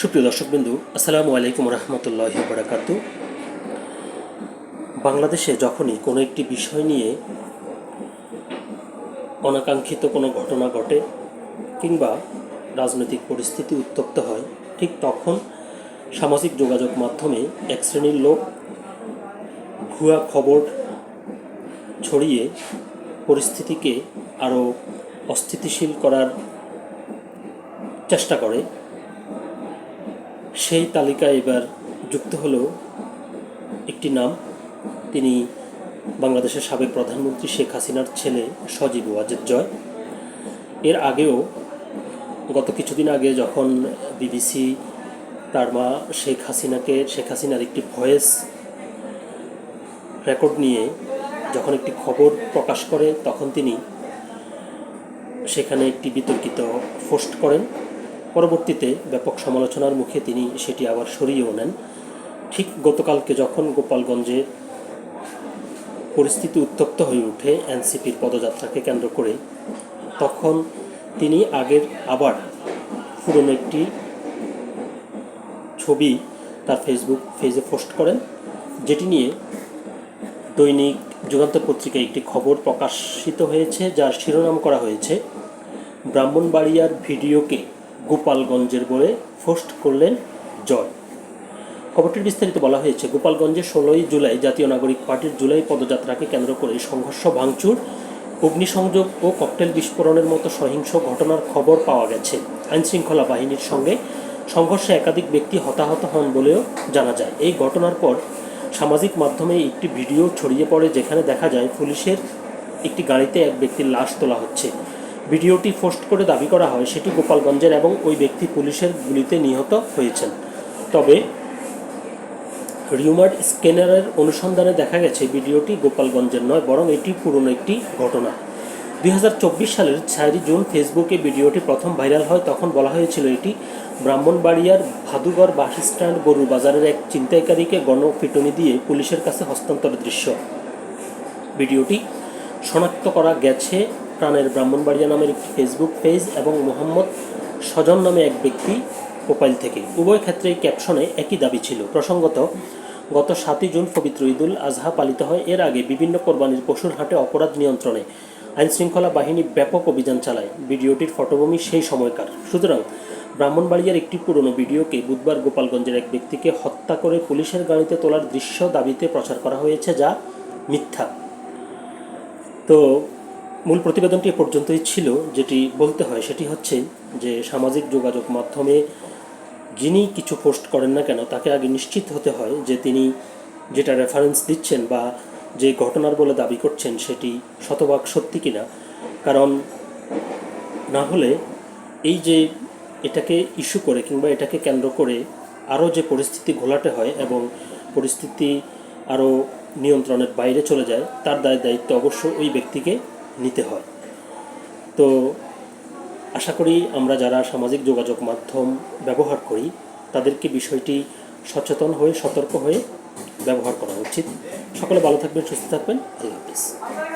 সুপ্রিয় দর্শকবিন্দু, আসসালামু আলাইকুম রহমতুল্লাহ বারাকাত। বাংলাদেশে যখনই কোনো একটি বিষয় নিয়ে অনাকাঙ্ক্ষিত কোনো ঘটনা ঘটে কিংবা রাজনৈতিক পরিস্থিতি উত্তপ্ত হয়, ঠিক তখন সামাজিক যোগাযোগ মাধ্যমে এক শ্রেণির লোক ভুয়া খবর ছড়িয়ে পরিস্থিতিকে আরও অস্থিতিশীল করার চেষ্টা করে। সেই তালিকায় এবার যুক্ত হলো একটি নাম। তিনি বাংলাদেশের সাবেক প্রধানমন্ত্রী শেখ হাসিনার ছেলে সজীব ওয়াজেদ জয়। এর আগেও গত কিছুদিন আগে যখন বিবিসি তার মা শেখ হাসিনাকে, শেখ হাসিনার একটি ভয়েস রেকর্ড নিয়ে যখন একটি খবর প্রকাশ করে, তখন তিনি সেখানে একটি বিতর্কিত পোস্ট করেন। পরবর্তীতে ব্যাপক সমালোচনার মুখে তিনি সেটি আবার সরিয়েও নেন। ঠিক গতকালকে যখন গোপালগঞ্জে পরিস্থিতি উত্তপ্ত হয়ে ওঠে এনসিপির পদযাত্রাকে কেন্দ্র করে, তখন তিনি আগের আবার পুরনো একটি ছবি তার ফেসবুক পেজে পোস্ট করেন, যেটি নিয়ে দৈনিক যুগান্তর পত্রিকায় একটি খবর প্রকাশিত হয়েছে, যার শিরোনাম করা হয়েছে, ব্রাহ্মণবাড়িয়ার ভিডিওকে গোপালগঞ্জের বলে ফোস্ট করলেন জয়। খবরটির বিস্তারিত বলা হয়েছে, গোপালগঞ্জে ষোলোই জুলাই জাতীয় নাগরিক পার্টির জুলাই পদযাত্রাকে কেন্দ্র করে সংঘর্ষ, ভাঙচুর, অগ্নিসংযোগ ও ককটেল বিস্ফোরণের মতো সহিংস ঘটনার খবর পাওয়া গেছে। আইনশৃঙ্খলা বাহিনীর সঙ্গে সংঘর্ষে একাধিক ব্যক্তি হতাহত হন বলেও জানা যায়। এই ঘটনার পর সামাজিক মাধ্যমে একটি ভিডিও ছড়িয়ে পড়ে, যেখানে দেখা যায় পুলিশের একটি গাড়িতে এক ব্যক্তির লাশ তোলা হচ্ছে। ভিডিওটি পোস্ট করে দাবি করা হয় সেটি গোপালগঞ্জের এবং ওই ব্যক্তি পুলিশের গুলিতে নিহত হয়েছেন। তবে রিউমার স্ক্যানারের অনুসন্ধানে দেখা গেছে, ভিডিওটি গোপালগঞ্জের নয়, বরং এটি পুরনো একটি ঘটনা। দু হাজার চব্বিশ সালের চারই জুন ফেসবুকে ভিডিওটি প্রথম ভাইরাল হয়, তখন বলা হয়েছিল এটি ব্রাহ্মণবাড়িয়ার ভাদুগড় বাস স্ট্যান্ড বাজারের এক চিন্তাইকারীকে গণপিটনি দিয়ে পুলিশের কাছে হস্তান্তরের দৃশ্য। ভিডিওটি শনাক্ত করা গেছে প্রাণের ব্রাহ্মণবাড়িয়া নামের একটি ফেসবুক পেজ এবং মোহাম্মদ স্বজন নামে এক ব্যক্তি প্রোফাইল থেকে। উভয় ক্ষেত্রেই ক্যাপশনে একই দাবি ছিল। প্রসঙ্গত, গত সাতই জুন পবিত্র ঈদুল আজহা পালিত হয়। এর আগে বিভিন্ন কোরবানির পশুর হাটে অপরাধ নিয়ন্ত্রণে আইনশৃঙ্খলা বাহিনী ব্যাপক অভিযান চালায়। ভিডিওটির ফটোভূমি সেই সময়কার। সুতরাং, ব্রাহ্মণবাড়িয়ার একটি পুরনো ভিডিওকে বুধবার গোপালগঞ্জের এক ব্যক্তিকে হত্যা করে পুলিশের গাড়িতে তোলার দৃশ্য দাবিতে প্রচার করা হয়েছে যা মিথ্যা। তো মূল প্রতিবেদনটি এ পর্যন্তই ছিল। যেটি বলতে হয় সেটি হচ্ছে যে সামাজিক যোগাযোগ মাধ্যমে যিনি কিছু পোস্ট করেন না কেন, তাকে আগে নিশ্চিত হতে হয় যে তিনি যেটা রেফারেন্স দিচ্ছেন বা যে ঘটনার বলে দাবি করছেন সেটি শতভাগ সত্যি কিনা। কারণ না হলে এই যে এটাকে ইস্যু করে কিংবা এটাকে কেন্দ্র করে আরও যে পরিস্থিতি ঘোলাটে হয় এবং পরিস্থিতি আরও নিয়ন্ত্রণের বাইরে চলে যায়, তার দায় দায়িত্ব অবশ্য ওই ব্যক্তিকে নিতে হয়। তো আশা করি আমরা যারা সামাজিক যোগাযোগ মাধ্যম ব্যবহার করি, তাদেরকে বিষয়টি সচেতন হয়ে, সতর্ক হয়ে ব্যবহার করা উচিত। সকলে ভালো থাকবেন, সুস্থ থাকবেন। আল্লাহ হাফিজ।